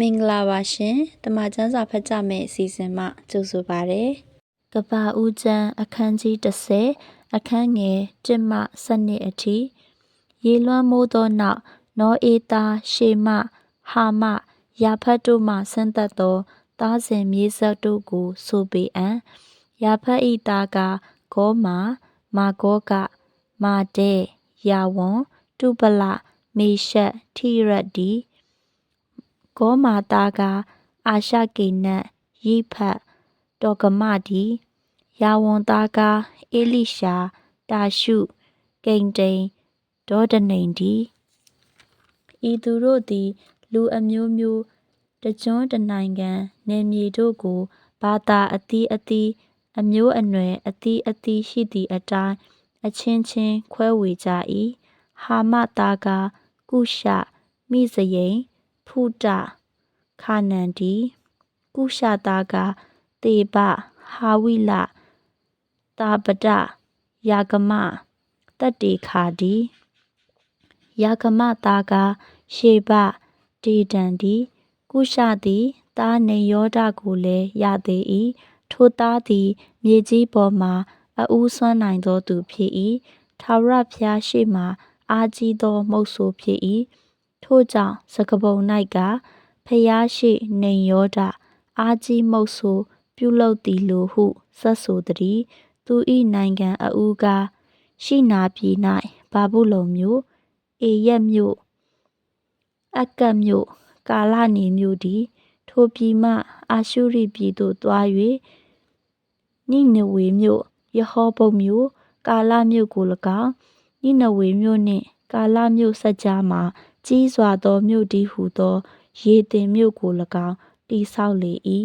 မင်္ဂလာပါရှင်တမချန်းစာဖတ်ကြမယ့်အစီအစဉ်မှကြိုဆိုပါရစေကပ္ပဦးကျမ်းအခန်းကြီး30အခန်းငယ်1မှ7အထိရေလွှမ်းမိုးသောနောက်နောအေသားရှေမဟာမယာဖတ်တို့မှဆင်းသက်သောသားစဉ်မြေးဆက်တို့ကိုဆိုပေအံ့ယာဖတ်ဤသားကဂေါမာမာဂောကမာတဲယာဝွန်တုပလမေရှက်ထိရတ်ဒီ ဂေါမာသားကအာရှကေနတ်ရိဖတ်တော်ကမဒီယာဝွန်သားကအေလိရှာတာရှုကိန်တိန်ဒေါဒနိန်ဒီဤသူတို့သည် လူအမျိုးမျိုးတကျွန်းတနိုင်ငံနေမြေတို့ကိုဘာသာအသီးအသီးအမျိုးအနွယ်အသီးအသီးရှိသည့်အတိုင်းအချင်းချင်းခွဲဝေကြ၏ဟာမသားကကုရှမိစရိန် ဖုတခါနန်ဒီကုရှသားကတေဘဟာဝိလတာပဒယာကမတတ္တေခါဒီယာကမသားကရှေဘဒေဒန်ဒီကုရှသည်သားနေယောဒကိုလည်းရသေး၏ထိုသားသည် မြေကြီးပေါ်မှအဦးဆွမ်းနိုင်သောသူဖြစ်၏ထာဝရဘုရားရှိမှအာကြီးသောမုတ်ဆိုးဖြစ်၏ ထို့ကြောင့်စကပုံ၌ကဖျားရှိနေယောဒအာကြီးမုတ်ဆိုးပြုလုပ်သည်လိုဟုဆက်ဆိုသည်သူ၏နိုင်ငံအဦးကားရှိနာပြည်၌ဘာဘူးလုံမြို့အေရက်မြို့အကတ်မြို့ကာလနေမြို့သည်ထိုပြည်မှအာရှုရိပြည်သို့သွား၍နိနဝေမြို့ယဟောဘုတ်မြို့ကာလမြို့ကို၎င်းနိနဝေမြို့နှင့် ကာလမြို့ဆက်ကြားမှာ ကြီးစွာသောမြို့တည်ဟုသော ရေတင်မြို့ကို၎င်းတိဆောက်လေ၏